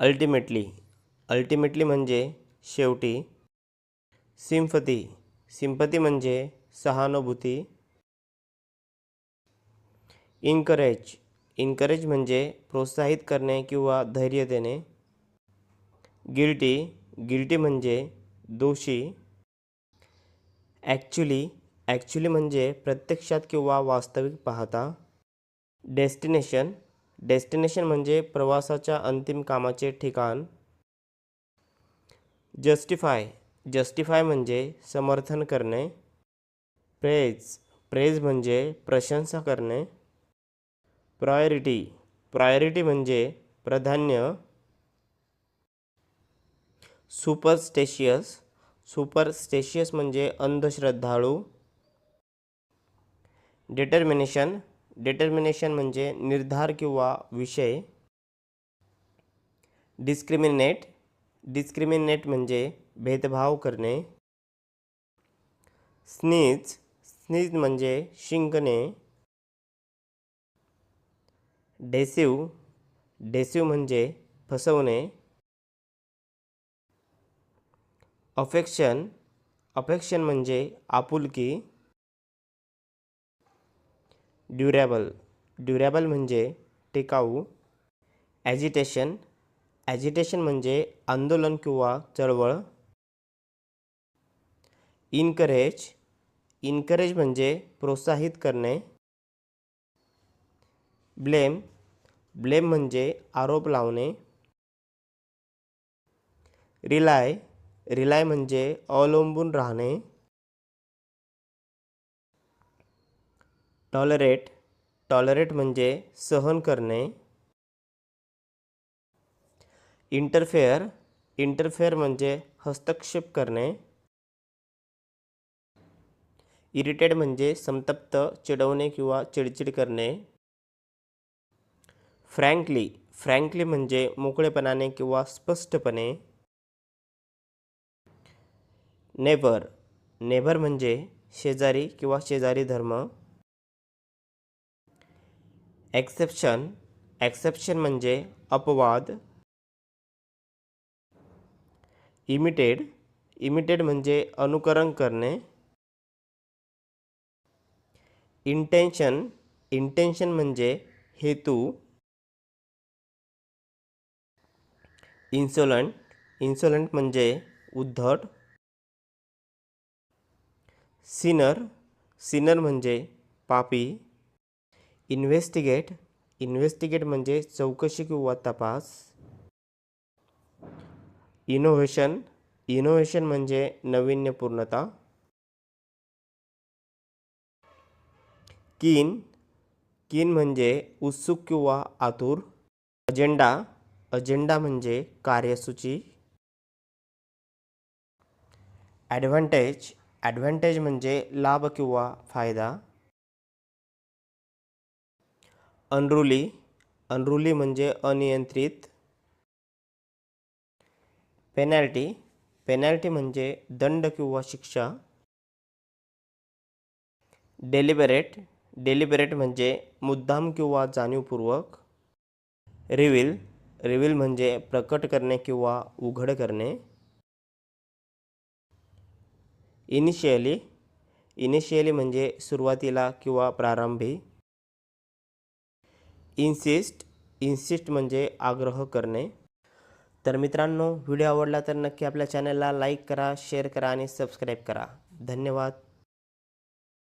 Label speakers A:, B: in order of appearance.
A: Ultimately ultimately म्हणजे शेवटी सिम्फती सिम्पती म्हणजे सहानुभूती. इनकरेज इनकरेज म्हणजे प्रोत्साहित करणे किंवा धैर्य देणे. गिल्टी गिल्टी म्हणजे दोषी. ॲक्च्युली ॲक्च्युली म्हणजे प्रत्यक्षात किंवा वास्तविक पाहता. डेस्टिनेशन डेस्टिनेशन म्हणजे प्रवासाच्या अंतिम कामाचे ठिकाण. जस्टिफाय. जस्टिफाय म्हणजे समर्थन करणे. प्रेज. प्रेज म्हणजे प्रशंसा करणे. प्रायोरिटी. प्रायोरिटी म्हणजे प्राधान्य. सुपरस्टेशियस. सुपरस्टेशियस म्हणजे अंधश्रद्धाळू. डिटर्मिनेशन. डिटर्मिनेशन म्हणजे निर्धार किंवा विषय. डिस्क्रिमिनेट डिस्क्रिमिनेट म्हणजे भेदभाव करणे. स्नीज स्नीज म्हणजे शिंकणे. डेसिव डेसिव म्हणजे फसवणे. अफेक्शन अफेक्शन म्हणजे आपुलकी. ड्युरॅबल ड्युरॅबल म्हणजे टिकाऊ. ॲजिटेशन ॲजिटेशन म्हणजे आंदोलन किंवा चळवळ. इनकरेज इनकरेज म्हणजे प्रोत्साहित करणे. ब्लेम ब्लेम म्हणजे आरोप लावणे. रिलाय रिलाय म्हणजे अवलंबून राहणे. टॉलरेट टॉलरेट म्हणजे सहन करणे. इंटरफेअर इंटरफेअर म्हणजे हस्तक्षेप करणे. इरिटेड म्हणजे संतप्त चिडवणे किंवा चिडचिड करणे. फ्रँकली फ्रँकली म्हणजे मोकळेपणाने किंवा स्पष्टपणे. नेबर नेबर म्हणजे शेजारी किंवा शेजारी धर्म. एक्सेप्शन एक्सेप्शन म्हणजे अपवाद. इमिटेड इमिटेड म्हणजे अनुकरण करणे. इंटेन्शन इंटेन्शन म्हणजे हेतू. इन्सोलंट इन्सोलंट म्हणजे उद्धट. सिनर सिनर म्हणजे पापी. इन्व्हेस्टिगेट इन्व्हेस्टिगेट म्हणजे चौकशी किंवा तपास. इनोव्हेशन इनोव्हेशन म्हणजे नाविन्यपूर्णता कीन कीन म्हणजे उत्सुक किंवा आतुर. अजेंडा अजेंडा म्हणजे कार्यसूची. ॲडव्हान्टेज ॲडव्हान्टेज म्हणजे लाभ किंवा फायदा. अनरुली अनरुली म्हणजे अनियंत्रित. पेनॅल्टी. पेनॅल्टी म्हणजे दंड किंवा शिक्षा. डेलिबरेट. डेलिबरेट म्हणजे मुद्दाम किंवा जाणीवपूर्वक. रिव्हिल. रिव्हिल म्हणजे प्रकट करणे किंवा उघड करणे. इनिशियली. इनिशियली म्हणजे सुरुवातीला किंवा प्रारंभी. इन्सिस्ट इन्सिस्ट म्हणजे आग्रह करणे. तर मित्रांनो व्हिडिओ आवडला तर नक्की आपल्या चॅनलला लाईक करा शेअर करा आणि सबस्क्राईब करा. धन्यवाद.